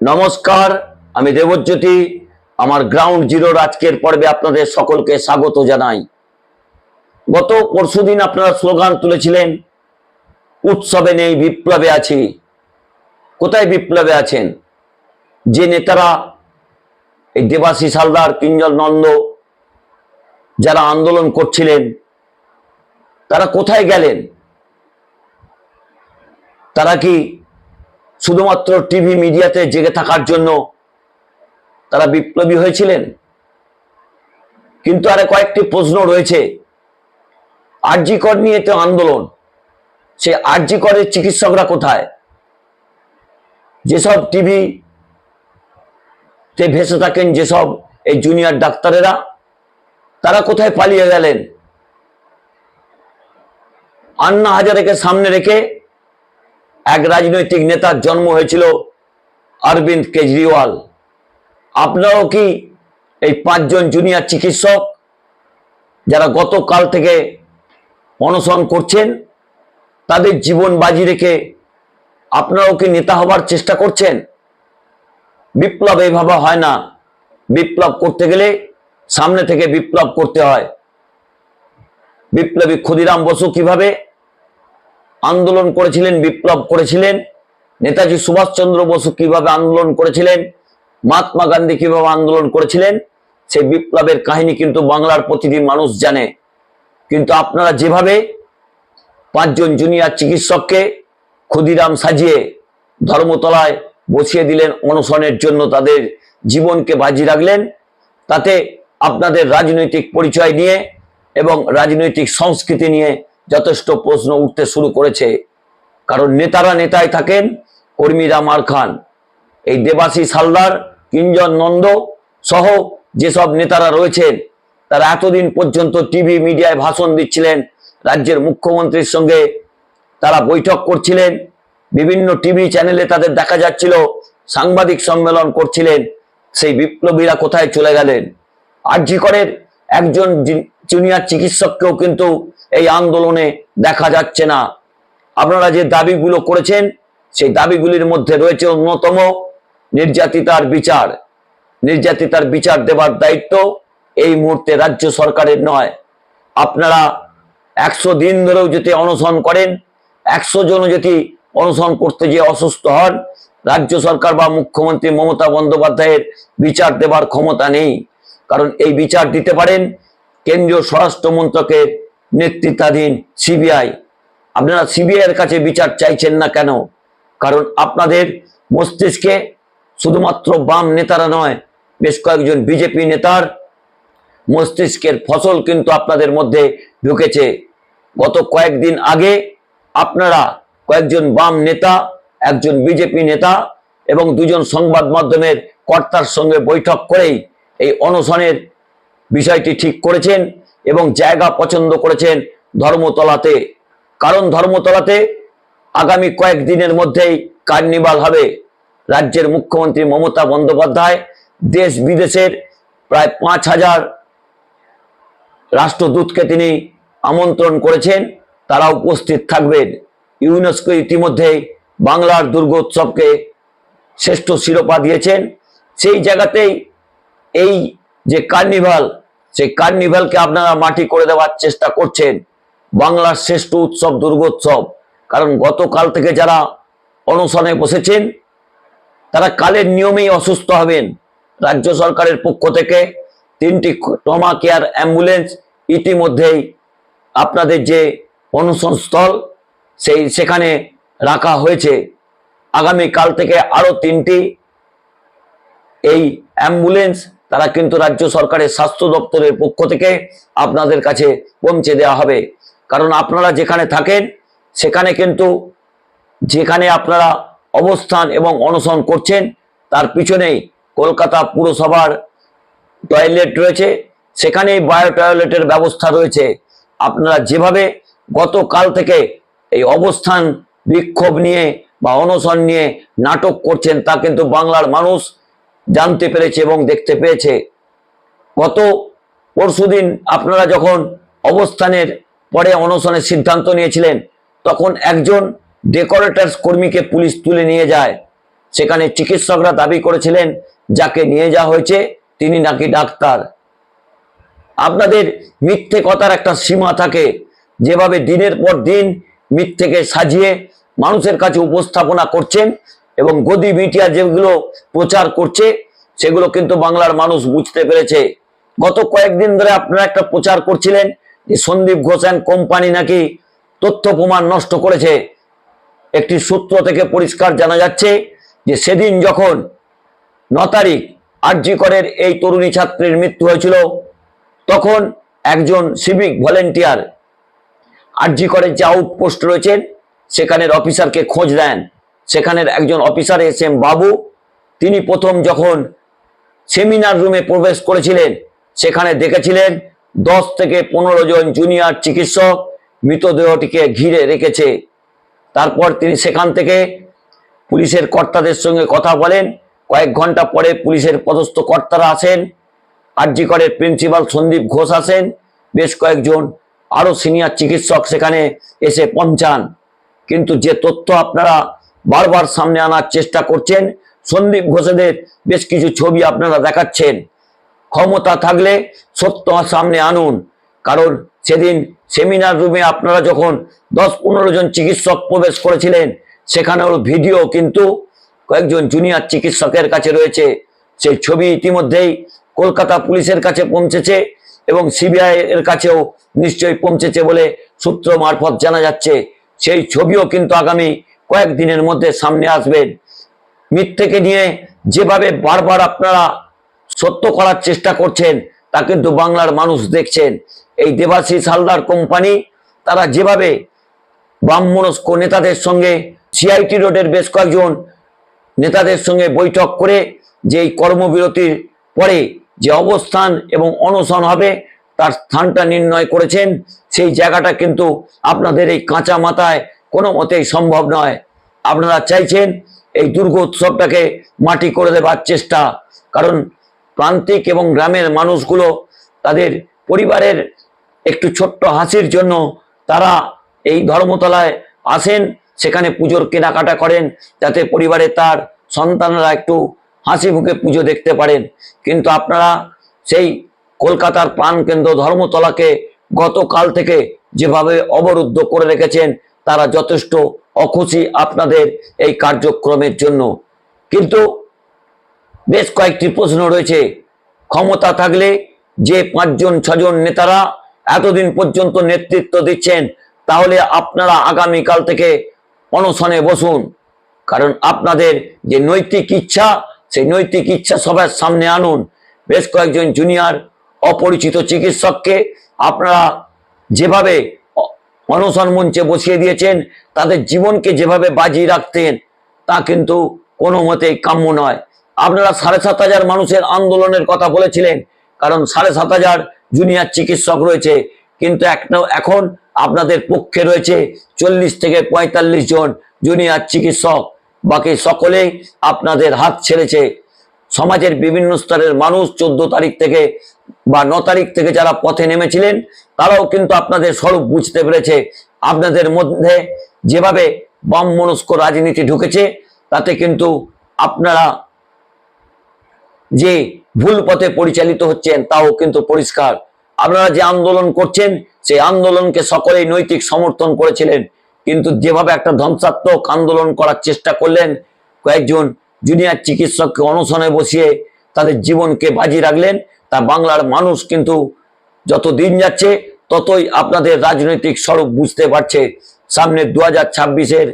নমস্কার, আমি দেবজ্যোতি। আমার গ্রাউন্ড জিরোর আজকের পর্বে আপনাদের সকলকে স্বাগত জানাই। গত পরশুদিন আপনারা স্লোগান তুলেছিলেন, উৎসবে নেই বিপ্লবে আছি। কোথায় বিপ্লবে আছেন? যে নেতারা এই দেবাশিস হালদার পিঞ্জল নন্দ যারা আন্দোলন করছিলেন, তারা কোথায় গেলেন? তারা কি শুধুমাত্র টিভি মিডিয়াতে জেগে থাকার জন্য তারা বিপ্লবী হয়েছিলেন। কিন্তু আরে কয়েকটি প্রশ্ন রয়েছে। আরজিকর নিয়ে তো আন্দোলন। সে আরজিকরের চিকিৎসকরা কোথায়? যেসব টিভি তে ভেসে থাকেন যেসব এই জুনিয়র ডাক্তারেরা, তারা কোথায় পালিয়ে গেলেন? আন্না হাজারেকে সামনে রেখে এক রাজনৈতিক নেতার জন্ম হয়েছিল অরবিন্দ কেজরিওয়াল। আপনারাও কি এই পাঁচজন জুনিয়র চিকিৎসক যারা গতকাল থেকে অনশন করছেন, তাদের জীবন বাজি রেখে আপনারাও কি নেতা হবার চেষ্টা করছেন? বিপ্লব এইভাবে হয় না। বিপ্লব করতে গেলে সামনে থেকে বিপ্লব করতে হয়। বিপ্লবী ক্ষুদিরাম বসু কীভাবে আন্দোলন করেছিলেন, বিপ্লব করেছিলেন। নেতাজি সুভাষচন্দ্র বসু কীভাবে আন্দোলন করেছিলেন, মহাত্মা গান্ধী কীভাবে আন্দোলন করেছিলেন, সেই বিপ্লবের কাহিনী কিন্তু বাংলার প্রতিটি মানুষ জানে। কিন্তু আপনারা যেভাবে পাঁচজন জুনিয়র চিকিৎসককে ক্ষুদিরাম সাজিয়ে ধর্মতলায় বসিয়ে দিলেন অনশনের জন্য তাদের জীবনকে বাজি রাখলেন, তাতে আপনাদের রাজনৈতিক পরিচয় নিয়ে এবং রাজনৈতিক সংস্কৃতি নিয়ে যথেষ্ট প্রশ্ন উঠতে শুরু করেছে। কারণ নেতারা নেতায় থাকেন কর্মীরা মার খান। এই দেবাশিস হালদার, কিঞ্জন নন্দ সহ যেসব নেতারা রয়েছেন, তারা এতদিন পর্যন্ত টিভি মিডিয়ায় ভাষণ দিচ্ছিলেন, রাজ্যের মুখ্যমন্ত্রীর সঙ্গে তারা বৈঠক করছিলেন, বিভিন্ন টিভি চ্যানেলে তাদের দেখা যাচ্ছিল, সাংবাদিক সম্মেলন করছিলেন, সেই বিপ্লবীরা কোথায় চলে গেলেন। আরজিকরের একজন জুনিয়র চিকিৎসককেও কিন্তু এই আন্দোলনে দেখা যাচ্ছে না। আপনারা যে দাবিগুলো করেছেন, সেই দাবিগুলির মধ্যে রয়েছে অন্যতম নির্যাতিতার বিচার। নির্যাতিতার বিচার দেবার দায়িত্ব এই মুহূর্তে রাজ্য সরকারের নয়। আপনারা একশো দিন ধরেও যদি অনশন করেন, একশো জন যদি অনশন করতে যে অসুস্থ হন, রাজ্য সরকার বা মুখ্যমন্ত্রী মমতা বন্দ্যোপাধ্যায়ের বিচার দেবার ক্ষমতা নেই। কারণ এই বিচার দিতে পারেন কেন্দ্রীয় স্বরাষ্ট্র মন্ত্রকের নেতৃত্বাধীন সিবিআই। আপনারা সিবিআই এর কাছে বিচার চাইছেন না কেন? কারণ আপনাদের মস্তিষ্কে শুধুমাত্র বাম নেতারা নয়, বেশ কয়েকজন বিজেপি নেতার মস্তিষ্কের ফসল কিন্তু আপনাদের মধ্যে ঢুকেছে। গত কয়েকদিন আগে আপনারা কয়েকজন বাম নেতা, একজন বিজেপি নেতা এবং দুজন সংবাদ মাধ্যমের কর্তার সঙ্গে বৈঠক করেই এই অনশনের বিষয়টি ঠিক করেছেন। এবং জায়গা পছন্দ করেছেন ধর্মতলাতে। কারণ ধর্মতলাতে আগামী কয়েকদিনের মধ্যেই কার্নিভাল হবে রাজ্যের মুখ্যমন্ত্রী মমতা বন্দ্যোপাধ্যায়। দেশ বিদেশের প্রায় পাঁচ হাজার রাষ্ট্রদূতকে তিনি আমন্ত্রণ করেছেন। তারা উপস্থিত থাকবেন। ইউনেস্কো ইতিমধ্যেই বাংলার দুর্গোৎসবকে শ্রেষ্ঠ শিরোপা দিয়েছেন। সেই জায়গাতেই এই যে কার্নিভাল সেই কার্নিভালকে আপনারা মাটি করে দেওয়ার চেষ্টা করছেন। বাংলার শ্রেষ্ঠ উৎসব দুর্গোৎসব। কারণ গতকাল থেকে যারা অনশনে বসেছেন, তারা কালের নিয়মেই অসুস্থ হবেন। রাজ্য সরকারের পক্ষ থেকে তিনটি ট্রমা কেয়ার অ্যাম্বুলেন্স ইতিমধ্যেই আপনাদের যে অনশন স্থল, সেই সেখানে রাখা হয়েছে। আগামী কাল থেকে আরও তিনটি এই অ্যাম্বুলেন্স তারা কিন্তু রাজ্য সরকারের স্বাস্থ্য দপ্তরের পক্ষ থেকে আপনাদের কাছে পৌঁছে দেওয়া হবে। কারণ আপনারা যেখানে থাকেন, সেখানে কিন্তু যেখানে আপনারা অবস্থান এবং অনশন করছেন, তার পিছনেই কলকাতা পুরসভার টয়লেট রয়েছে। সেখানেই বায়ো টয়লেটের ব্যবস্থা রয়েছে। আপনারা যেভাবে গতকাল থেকে এই অবস্থান বিক্ষোভ নিয়ে বা অনশন নিয়ে নাটক করছেন, তা কিন্তু বাংলার মানুষ জানতে পেরেছে এবং দেখতে পেয়েছে। গত পরশুদিন আপনারা যখন অবস্থানের পরে অনশনের সিদ্ধান্ত নিয়েছিলেন, তখন একজন ডেকোরেটার্স কর্মীকে পুলিশ তুলে নিয়ে যায়। সেখানে চিকিৎসকরা দাবি করেছিলেন, যাকে নিয়ে যাওয়া হয়েছে, তিনি নাকি ডাক্তার। আপনাদের মিথ্যে কথার একটা সীমা থাকে। যেভাবে দিনের পর দিন মিথ্যেকে সাজিয়ে মানুষের কাছে উপস্থাপনা করছেন এবং গদি মিডিয়া যেগুলো প্রচার করছে, সেগুলো কিন্তু বাংলার মানুষ বুঝতে পেরেছে। গত কয়েকদিন ধরে আপনারা একটা প্রচার করছিলেন যে সন্দীপ ঘোষ কোম্পানি নাকি তথ্য প্রমাণ নষ্ট করেছে। একটি সূত্র থেকে পরিষ্কার জানা যাচ্ছে যে সেদিন যখন ন তারিখ আরজি করের এই তরুণী ছাত্রীর মৃত্যু হয়েছিল, তখন একজন সিভিক ভলেন্টিয়ার আরজি করের যে আউটপোস্ট রয়েছেন সেখানের অফিসারকে খোঁজ দেন সেখানের একজন অফিসার এস এম বাবু, তিনি প্রথম যখন সেমিনার রুমে প্রবেশ করেছিলেন, সেখানে দেখেছিলেন দশ থেকে পনেরো জন জুনিয়র চিকিৎসক মৃতদেহটিকে ঘিরে রেখেছে। তারপর তিনি সেখান থেকে পুলিশের কর্তাদের সঙ্গে কথা বলেন। কয়েক ঘণ্টা পরে পুলিশের পদস্থ কর্তারা আসেন। আরজি করের প্রিন্সিপাল সন্দীপ ঘোষ আসেন। বেশ কয়েকজন আরও সিনিয়র চিকিৎসক সেখানে এসে পৌঁছান। কিন্তু যে তথ্য আপনারা বারবার সামনে আনার চেষ্টা করছেন। সন্দীপ ঘোষেদের বেশ কিছু ছবি আপনারা দেখাচ্ছেন। ক্ষমতা থাকলে সত্য সামনে আনুন। কারণ সেদিন সেমিনার রুমে আপনারা যখন দশ পনেরো জন চিকিৎসক প্রবেশ করেছিলেন, সেখানেও ভিডিও কিন্তু কয়েকজন জুনিয়র চিকিৎসকের কাছে রয়েছে। সেই ছবি ইতিমধ্যেই কলকাতা পুলিশের কাছে পৌঁছেছে এবং সিবিআই এর কাছেও নিশ্চয়ই পৌঁছেছে বলে সূত্র মারফত জানা যাচ্ছে। সেই ছবিও কিন্তু আগামী কয়েকদিনের মধ্যে সামনে আসবেন মিথ্যেকে নিয়ে যেভাবে বারবার আপনারা সত্য করার চেষ্টা করছেন, তা কিন্তু বাংলার মানুষ দেখছেন। এই দেবাশিস হালদার কোম্পানি, তারা যেভাবে ব্রাহ্মণস্ক নেতাদের সঙ্গে, সিআইটি রোডের বেশ কয়েকজন নেতাদের সঙ্গে বৈঠক করে যে এই কর্মবিরতির পরে যে অবস্থান এবং অনশন হবে, তার স্থানটা নির্ণয় করেছেন। সেই জায়গাটা কিন্তু আপনাদের এই কাঁচা মাথায় কোনো মতেই সম্ভব নয়। আপনারা চাইছেন এই দুর্গ উৎসবটাকে মাটি করে দেবার চেষ্টা, কারণ প্রান্তিক এবং গ্রামের মানুষগুলো তাদের পরিবারের একটু ছোট্ট হাসির জন্য তারা এই ধর্মতলায় আসেন, সেখানে পুজোর কেনাকাটা করেন, যাতে পরিবারে তার সন্তানরা একটু হাসি মুখে পুজো দেখতে পারেন। কিন্তু আপনারা সেই কলকাতার প্রাণকেন্দ্র ধর্মতলাকে গতকাল থেকে যেভাবে অবরুদ্ধ করে রেখেছেন তারা যথেষ্ট অখুশি আপনাদের এই কার্যক্রমের জন্য। কিন্তু বেশ কয়েকটি প্রশ্ন রয়েছে। ক্ষমতা থাকলে যে পাঁচজন, ছজন নেতারা এতদিন পর্যন্ত নেতৃত্ব দিচ্ছেন, তাহলে আপনারা আগামীকাল থেকে অনশনে বসুন। কারণ আপনাদের যে নৈতিক ইচ্ছা, সেই নৈতিক ইচ্ছা সবার সামনে আনুন। বেশ কয়েকজন জুনিয়র, অপরিচিত চিকিৎসককে আপনারা যেভাবে অনশন মঞ্চে বসিয়ে দিয়েছেন, তাদের জীবনকে যেভাবে বাজি রাখতেন, তা কিন্তু কোনো মতেই কাম্য নয়। আপনারা সাড়ে সাত হাজার মানুষের আন্দোলনের কথা বলেছিলেন, কারণ সাড়ে সাত হাজার জুনিয়র চিকিৎসক রয়েছে, কিন্তু এখন আপনাদের পক্ষে রয়েছে চল্লিশ থেকে পঁয়তাল্লিশ জন জুনিয়র চিকিৎসক। বাকি সকলেই আপনাদের হাত ছেড়েছে। সমাজের বিভিন্ন স্তরের মানুষ চোদ্দ তারিখ থেকে বা ন তারিখ থেকে যারা পথে নেমেছিলেন, তারাও কিন্তু আপনাদের স্বরূপ বুঝতে পেরেছে। আপনাদের মধ্যে যেভাবে বাম মনস্ক রাজনীতি ঢুকেছে, তাতে কিন্তু আপনারা যে ভুল পথে পরিচালিত হচ্ছেন, তাও কিন্তু পরিষ্কার। আপনারা যে আন্দোলন করছেন, সেই আন্দোলনকে সকলেই নৈতিক সমর্থন করেছিলেন। কিন্তু যেভাবে একটা ধ্বংসাত্মক আন্দোলন করার চেষ্টা করলেন, কয়েকজন জুনিয়র চিকিৎসককে অনশনে বসিয়ে তাদের জীবনকে বাজি রাখলেন, তা বাংলার মানুষ কিন্তু যত দিন যাচ্ছে ততই আপনাদের রাজনৈতিক স্বরূপ বুঝতে পারছে। সামনে দু হাজার ছাব্বিশের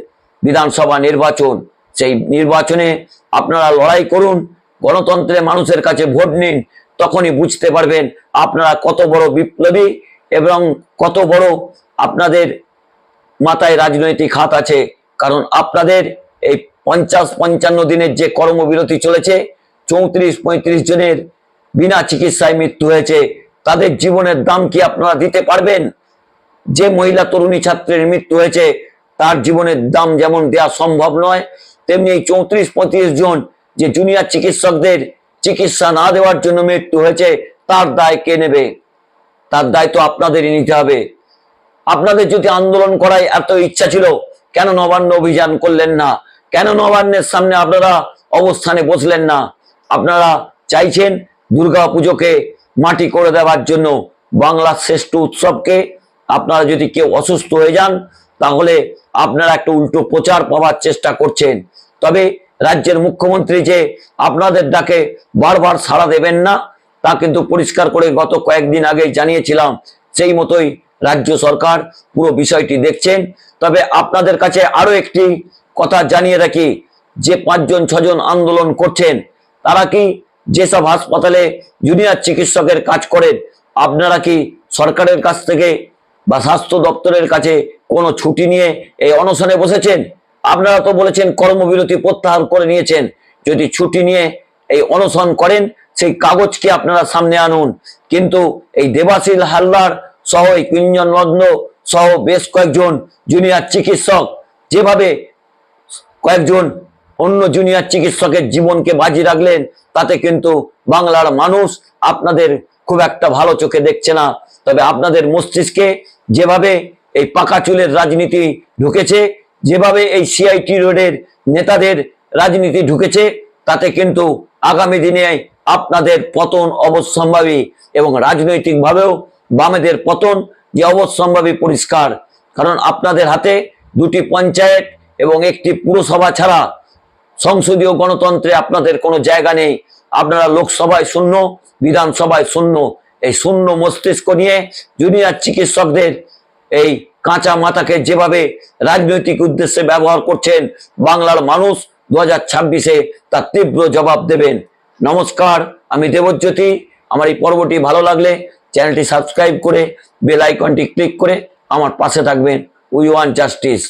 বিধানসভা নির্বাচন, সেই নির্বাচনে আপনারা লড়াই করুন গণতন্ত্রে মানুষের কাছে ভোট নিন, তখনই বুঝতে পারবেন আপনারা কত বড় বিপ্লবী এবং কত বড় আপনাদের মাথায় রাজনৈতিক হাত আছে। কারণ আপনাদের পঞ্চাশ পঞ্চান্ন দিনের যে কর্মবিরতি চলেছে, চৌত্রিশ পঁয়ত্রিশ জনের বিনা চিকিৎসায় মৃত্যু হয়েছে, তাদের জীবনের দাম কি আপনারা দিতে পারবেন? যে মহিলা তরুণী ছাত্রের মৃত্যু হয়েছে, তার জীবনের দাম যেমন দেওয়া সম্ভব নয়, তেমনি এই চৌত্রিশ পঁয়ত্রিশ জন যে জুনিয়র চিকিৎসকদের চিকিৎসা না দেওয়ার জন্য মৃত্যু হয়েছে, তার দায় কে নেবে? তার দায় তো আপনাদেরই নিতে হবে। আপনাদের যদি আন্দোলন করায় এত ইচ্ছা ছিল, কেন নবান্ন অভিযান করলেন না? কেন নবান্নের সামনে আপনারা অবস্থানে বসলেন না? আপনারা চাইছেন দুর্গা পুজোকে মাটি করে দেওয়ার জন্য বাংলার শ্রেষ্ঠ উৎসবকে আপনারা যদি কেউ অসুস্থ হয়ে যান, তাহলে আপনারা একটা উল্টো প্রচার পাওয়ার চেষ্টা করছেন। তবে রাজ্যের মুখ্যমন্ত্রী যে আপনাদের ডাকে বারবার সাড়া দেবেন না, তা কিন্তু পরিষ্কার করে গত কয়েকদিন আগেই জানিয়েছিলাম, সেই মতোই রাজ্য সরকার পুরো বিষয়টি দেখছেন। তবে আপনাদের কাছে আরও একটি কথা জানিয়ে রাখি, যে পাঁচজন, ছজন আন্দোলন করছেন, তারা কি যেসব হাসপাতালে জুনিয়র চিকিৎসকের কাজ করেন, আপনারা কি সরকারের কাছ থেকে বা স্বাস্থ্য দপ্তরের কাছে কোনো ছুটি নিয়ে এই অনশনে বসেছেন? আপনারা তো বলেছেন কর্মবিরতি প্রত্যাহার করে নিয়েছেন, যদি ছুটি নিয়ে এই অনশন করেন, সেই কাগজকে আপনারা সামনে আনুন? কিন্তু এই দেবাশীল হালদার সহ এই কুঞ্জন রত্ন সহ বেশ কয়েকজন জুনিয়র চিকিৎসক যেভাবে কয়েকজন অন্য জুনিয়র চিকিৎসকের জীবনকে বাজি রাখলেন, তাতে কিন্তু বাংলার মানুষ আপনাদের খুব একটা ভালো চোখে দেখছে না। তবে আপনাদের মস্তিষ্কে যেভাবে এই পাকা চুলের রাজনীতি ঢুকেছে, যেভাবে এই সিআইটি রোডের নেতাদের রাজনীতি ঢুকেছে, তাতে কিন্তু আগামী দিনে আপনাদের পতন অবশ্যম্ভাবী এবং রাজনৈতিকভাবেও বামেদের পতন যে অবশ্যম্ভাবী পরিষ্কার। কারণ আপনাদের হাতে দুটি পঞ্চায়েত এবং একটি পুরসভা ছাড়া সংসদীয় গণতন্ত্রে আপনাদের কোনো জায়গা নেই। আপনারা লোকসভায় শূন্য, বিধানসভায় শূন্য। এই শূন্য মস্তিষ্ক নিয়ে জুনিয়র চিকিৎসকদের এই কাঁচা মাথাকে যেভাবে রাজনৈতিক উদ্দেশ্যে ব্যবহার করছেন, বাংলার মানুষ দু হাজার ছাব্বিশে তার তীব্র জবাব দেবেন। নমস্কার, আমি দেবজ্যোতি। আমার এই পর্বটি ভালো লাগলে চ্যানেলটি সাবস্ক্রাইব করে বেল আইকনটি ক্লিক করে আমার পাশে থাকবেন। We want justice.